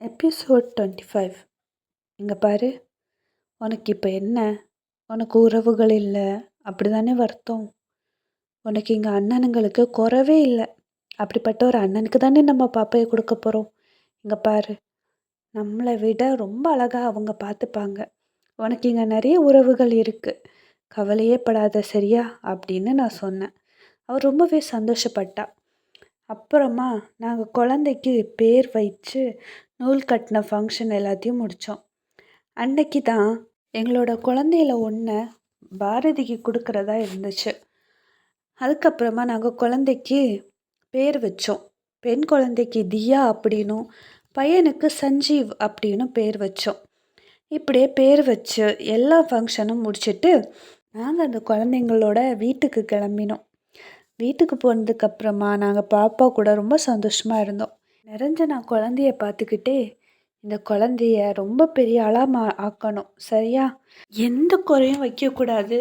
Episode twenty five இங்கே பாரு. உனக்கு இப்போ என்ன? உனக்கு உறவுகள் இல்லை. அப்படி தானே வருத்தம். உனக்கு இங்கே அண்ணனுங்களுக்கு குறவே இல்லை. அப்படிப்பட்ட ஒரு அண்ணனுக்கு தானே நம்ம பாப்பையை கொடுக்க போகிறோம் இங்கே பாரு. நம்மளை விட ரொம்ப அழகாக அவங்க பார்த்துப்பாங்க. உனக்கு இங்கே நிறைய உறவுகள் இருக்குது கவலையே படாத சரியா? அப்படின்னு நான் சொன்னேன். அவர் ரொம்பவே சந்தோஷப்பட்டா. அப்புறமா நாங்கள் குழந்தைக்கு பேர் வச்சு நூல் கட்டின ஃபங்க்ஷன் எல்லாத்தையும் முடித்தோம் அன்னைக்கு தான் எங்களோட குழந்தையில ஒன்று பாரதிக்கு கொடுக்குறதா இருந்துச்சு. அதுக்கப்புறமா நாங்கள் குழந்தைக்கு பேர் வச்சோம். பெண் குழந்தைக்கு தியா அப்படின்னும் பையனுக்கு சஞ்சீவ் அப்படின்னு பேர் வச்சோம். இப்படியே பேர் வச்சு எல்லா ஃபங்க்ஷனும் முடிச்சுட்டு நாங்கள் அந்த குழந்தைங்களோட வீட்டுக்கு கிளம்பினோம். வீட்டுக்கு போனதுக்கப்புறமா நாங்கள் பாப்பா கூட ரொம்ப சந்தோஷமாக இருந்தோம். நிரஞ்சனா குழந்தைய பார்த்துக்கிட்டே இந்த குழந்தைய ரொம்ப பெரிய ஆளாக மா ஆக்கணும். சரியா? எந்த குறையும் வைக்கக்கூடாது.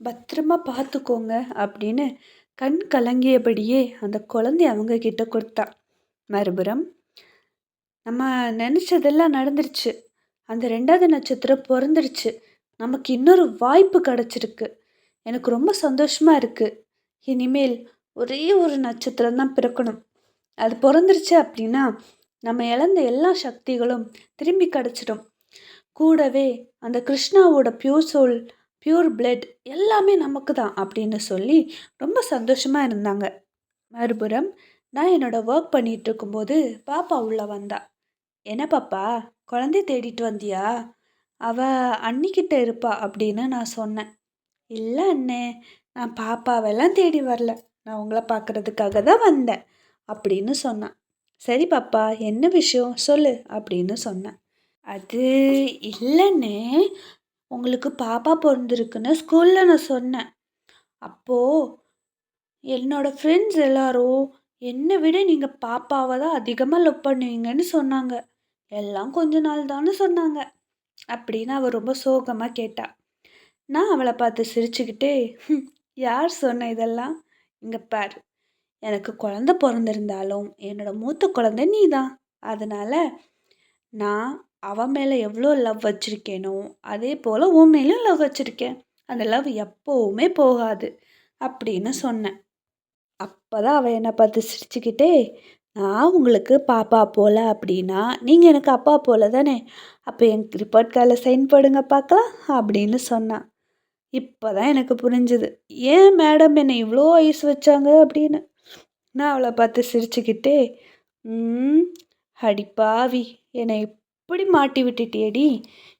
பத்திரமா பார்த்துக்கோங்க அப்படின்னு கண் கலங்கியபடியே அந்த குழந்தைய அவங்க கிட்ட கொடுத்தா. மறுபுறம் நம்ம நினச்சதெல்லாம் நடந்துருச்சு. அந்த ரெண்டாவது நட்சத்திரம் பிறந்துருச்சு. நமக்கு இன்னொரு வாய்ப்பு கிடச்சிருக்கு. எனக்கு ரொம்ப சந்தோஷமாக இருக்குது இனிமேல் ஒரே ஒரு நட்சத்திரம் தான் பிறக்கணும். அது பிறந்துருச்சு அப்படின்னா நம்ம இழந்த எல்லா சக்திகளும் திரும்பி கிடச்சிடும். கூடவே அந்த கிருஷ்ணாவோட பியூர் சோல் பியூர் பிளட் எல்லாமே நமக்கு தான் அப்படின்னு சொல்லி ரொம்ப சந்தோஷமாக இருந்தாங்க. மறுபுறம் நான் என்னோடய ஒர்க் பண்ணிகிட்டு இருக்கும்போது பாப்பா உள்ளே வந்தா. என்ன பாப்பா குழந்தை தேடிட்டு வந்தியா? அவ அன்னிக்கிட்ட இருப்பா அப்படின்னு நான் சொன்னேன். இல்லை அண்ணே நான் பாப்பாவெல்லாம் தேடி வரல. நான் உங்களை பார்க்குறதுக்காக தான் வந்தேன் அப்படின்னு சொன்னான். சரி பாப்பா என்ன விஷயம்? சொல்லு அப்படின்னு சொன்னேன். அது இல்லைன்னே உங்களுக்கு பாப்பா பிறந்திருக்குன்னு ஸ்கூலில் நான் சொன்னேன். அப்போது என்னோடய ஃப்ரெண்ட்ஸ் எல்லாரும் என்னை விட நீங்கள் பாப்பாவை தான் அதிகமாக லவ் பண்ணுவீங்கன்னு சொன்னாங்க. எல்லாம் கொஞ்ச நாள் தானே சொன்னாங்க அப்படின்னு அவள் ரொம்ப சோகமாக கேட்டா. நான் அவளை பார்த்து சிரிச்சுக்கிட்டே யார் சொன்ன இதெல்லாம்? இங்கே பார். எனக்கு குழந்த பிறந்திருந்தாலும் என்னோடய மூத்த குழந்தை நீ தான் அதனால் நான் அவன் மேலே எவ்வளோ லவ் வச்சுருக்கேனோ அதே போல் உன் மேலும் லவ் வச்சுருக்கேன். அந்த லவ் எப்போவுமே போகாது அப்படின்னு சொன்னேன். அப்போ தான் அவள் என்னை பார்த்து சிரிச்சுக்கிட்டே நான் உங்களுக்கு பாப்பா போல அப்படின்னா நீங்கள் எனக்கு அப்பா போல தானே? அப்போ என் ரிப்போர்ட் கார்டில் சைன் போடுங்க பார்க்கலாம் அப்படின்னு சொன்னான் இப்போ தான் எனக்கு புரிஞ்சுது. ஏன் மேடம் என்னை இவ்வளோ ஐஸ் வச்சாங்க அப்படின்னு? நான் அவளை பார்த்து சிரிச்சுக்கிட்டே ம் அடி பாவி என்னை இப்படி மாட்டி விட்டுட்டியடி?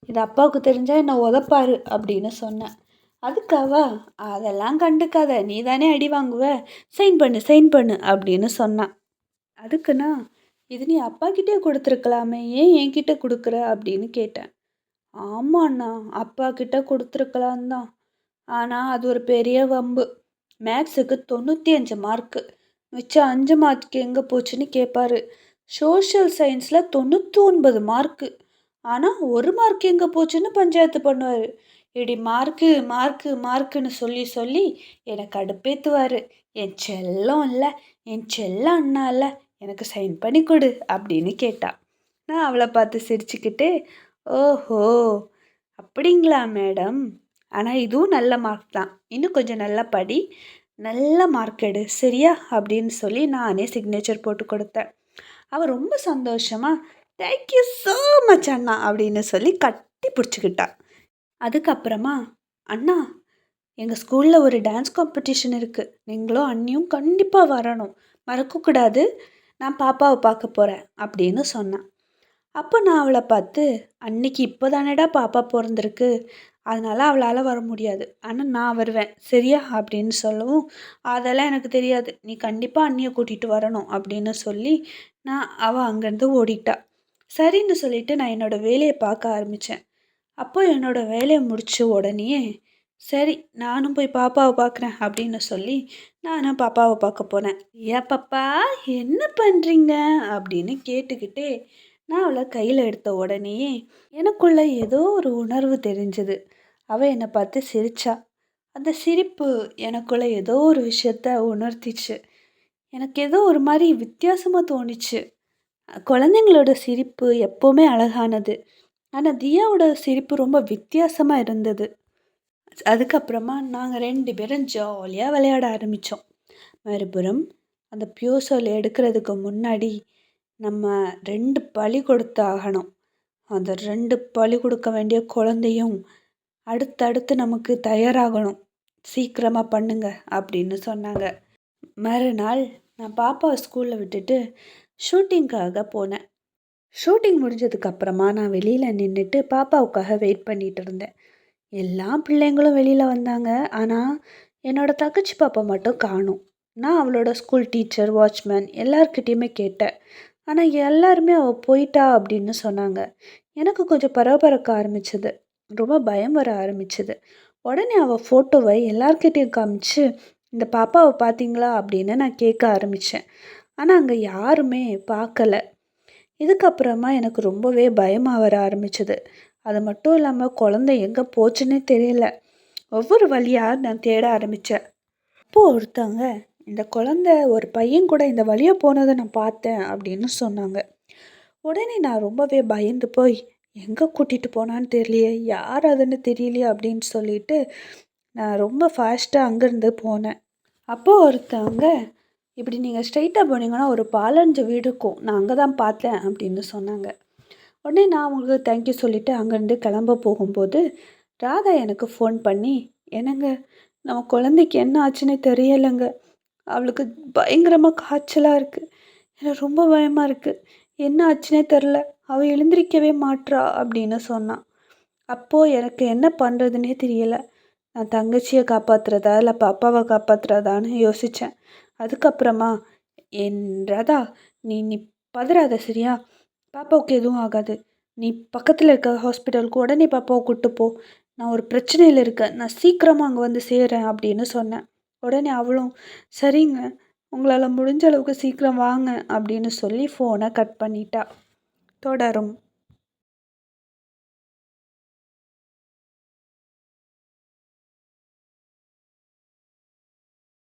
இது அப்பாவுக்கு தெரிஞ்சால் என்னை உதப்பாரு? அப்படின்னு சொன்னேன். அதுக்காவா? அதெல்லாம் கண்டுக்காத நீ தானே அடி வாங்குவ. சைன் பண்ணு சைன் பண்ணு அப்படின்னு சொன்னான். அதுக்குண்ணா இது நீ அப்பாக்கிட்டே கொடுத்துருக்கலாமே ஏன் என்கிட்ட கொடுக்குற? அப்படின்னு கேட்டேன். ஆமாண்ணா அப்பா கிட்ட கொடுத்துருக்கலாம் தான் ஆனால் அது ஒரு பெரிய வம்பு. மேக்ஸுக்கு தொண்ணூற்றி அஞ்சு மார்க்கு. மிச்சம் அஞ்சு மார்க் எங்கே போச்சுன்னு கேட்பாரு சோஷியல் சயின்ஸில் தொண்ணூற்றி ஒன்பது மார்க்கு. ஆனால் ஒரு மார்க் எங்கே போச்சுன்னு பஞ்சாயத்து பண்ணுவார். இப்படி மார்க்கு மார்க்கு மார்க்குன்னு சொல்லி சொல்லி எனக்கு அடுப்பேற்றுவார் என் செல்லம் இல்லை என் செல்லம் அண்ணா இல்லை எனக்கு சைன் பண்ணி கொடு அப்படின்னு கேட்டா. நான் அவளை பார்த்து சிரிச்சுக்கிட்டு ஓஹோ அப்படிங்களா மேடம்? ஆனால் இதுவும் நல்ல மார்க் தான். இன்னும் கொஞ்சம் நல்லா படி. நல்ல மார்க் எடு. சரியா? அப்படின்னு சொல்லி நானே சிக்னேச்சர் போட்டு கொடுத்தேன். அவள் ரொம்ப சந்தோஷமாக தேங்க்யூ ஸோ மச் அண்ணா அப்படின்னு சொல்லி கட்டி பிடிச்சிக்கிட்டா. அதுக்கப்புறமா அண்ணா எங்கள் ஸ்கூலில் ஒரு டான்ஸ் காம்படிஷன் இருக்குது நீங்களும் அண்ணியும் கண்டிப்பாக வரணும். மறக்கக்கூடாது நான் பாப்பாவை பார்க்க போகிறேன் அப்படின்னு சொன்னான். அப்போ நான் அவளை பார்த்து அன்னைக்கு இப்போ தானேடா பாப்பா பிறந்திருக்கு. அதனால் அவளால் வர முடியாது. ஆனால் நான் வருவேன். சரியா? அப்படின்னு சொல்லவும் அதெல்லாம் எனக்கு தெரியாது. நீ கண்டிப்பாக அண்ணியை கூட்டிகிட்டு வரணும் அப்படின்னு சொல்லி நான் அவள் அங்கேருந்து ஓடிட்டா. சரின்னு சொல்லிட்டு நான் என்னோடய வேலையை பார்க்க ஆரம்பித்தேன் அப்போ என்னோடய வேலையை முடித்த உடனே சரி நானும் போய் பாப்பாவை பார்க்குறேன் அப்படின்னு சொல்லி நானும் பாப்பாவை பார்க்க போனேன். ஏன் பாப்பா என்ன பண்ணுறீங்க அப்படின்னு கேட்டுக்கிட்டே நான் அவளை கையில் எடுத்த உடனேயே எனக்குள்ள ஏதோ ஒரு உணர்வு தெரிஞ்சது. அவள் என்னை பார்த்து சிரிச்சா. அந்த சிரிப்பு எனக்குள்ள ஏதோ ஒரு விஷயத்த உணர்த்திச்சு. எனக்கு ஏதோ ஒரு மாதிரி வித்தியாசமாக தோணுச்சு. குழந்தைங்களோட சிரிப்பு எப்போவுமே அழகானது. ஆனால் தியாவோட சிரிப்பு ரொம்ப வித்தியாசமாக இருந்தது. அதுக்கப்புறமா நாங்கள் ரெண்டு பேரும் ஜாலியாக விளையாட ஆரம்பித்தோம் மறுபுறம் அந்த பியூசோல் எடுக்கிறதுக்கு முன்னாடி நம்ம ரெண்டு பழி கொடுத்து ஆகணும் அந்த ரெண்டு பழி கொடுக்க வேண்டிய குழந்தையும் அடுத்தடுத்து நமக்கு தயாராகணும். சீக்கிரமாக பண்ணுங்க அப்படின்னு சொன்னாங்க. மறுநாள் நான் பாப்பாவை ஸ்கூலில் விட்டுட்டு ஷூட்டிங்க்காக போனேன். ஷூட்டிங் முடிஞ்சதுக்கப்புறமா நான் வெளியில் நின்றுட்டு பாப்பாவுக்காக வெயிட் பண்ணிகிட்டு இருந்தேன். எல்லா பிள்ளைங்களும் வெளியில் வந்தாங்க. ஆனால் என்னோடய தங்கச்சி பாப்பா மட்டும் காணும். நான் அவளோட ஸ்கூல் டீச்சர் வாட்ச்மேன் எல்லார்கிட்டேயுமே கேட்டேன். ஆனால் எல்லாருமே அவள் போயிட்டா அப்படின்னு சொன்னாங்க. எனக்கு கொஞ்சம் பரபரக்க ஆரம்பிச்சது. ரொம்ப பயம் வர ஆரம்பிச்சது. உடனே அவள் ஃபோட்டோவை எல்லார்கிட்டையும் காமிச்சு இந்த பாப்பாவை பார்த்தீங்களா அப்படின்னு நான் கேட்க ஆரம்பித்தேன் ஆனால் அங்கே யாருமே பார்க்கல இதுக்கப்புறமா எனக்கு ரொம்பவே பயமாக வர ஆரம்பிச்சது. அது மட்டும் இல்லாமல் குழந்தை எங்கே போச்சுன்னே தெரியல. ஒவ்வொரு வழியாக நான் தேட ஆரம்பித்தேன் அப்போது ஒருத்தவங்க இந்த குழந்த ஒரு பையன் கூட இந்த வழியாக போனதை நான் பார்த்தேன் அப்படின்னு சொன்னாங்க. உடனே நான் ரொம்பவே பயந்து போய் எங்கே கூட்டிகிட்டு போனான்னு தெரியலையே யார் அதுன்னு தெரியலையே? அப்படின்னு சொல்லிட்டு நான் ரொம்ப ஃபாஸ்ட்டாக அங்கேருந்து போனேன். அப்போது ஒருத்தவங்க இப்படி நீங்கள் ஸ்ட்ரைட்டாக போனீங்கன்னா ஒரு பாலஞ்சு வீடு இருக்கும் நான் அங்கே தான் பார்த்தேன் அப்படின்னு சொன்னாங்க. உடனே நான் அவங்களுக்கு தேங்க்யூ சொல்லிவிட்டு அங்கேருந்து கிளம்ப போகும்போது ராதா எனக்கு ஃபோன் பண்ணி என்னங்க நம்ம குழந்தைக்கு என்ன ஆச்சுன்னு தெரியலைங்க. அவளுக்கு பயங்கரமாக காய்ச்சலாக இருக்குது எனக்கு ரொம்ப பயமாக இருக்குது என்ன ஆச்சுன்னே தெரில அவள் எழுந்திரிக்கவே மாட்றா அப்படின்னு சொன்னான் அப்போது எனக்கு என்ன பண்ணுறதுனே தெரியலை. நான் தங்கச்சியை காப்பாற்றுறதா இல்லை பாப்பாவை காப்பாற்றுறதான்னு யோசித்தேன் அதுக்கப்புறமா என் ராதா நீ நீ பதறாத சரியா? பாப்பாவுக்கு எதுவும் ஆகாது. நீ பக்கத்தில் இருக்க ஹாஸ்பிட்டலுக்கு உடனே பாப்பாவை கூப்பிட்டு போ. நான் ஒரு பிரச்சனையில் இருக்கேன். நான் சீக்கிரமாக அங்கே வந்து சேர்றேன் அப்படின்னு சொன்னேன். உடனே அவளும் சரிங்க உங்களால் முடிஞ்ச அளவுக்கு சீக்கிரம் வாங்க அப்படின்னு சொல்லி ஃபோனை கட் பண்ணிட்டா. தொடரும்.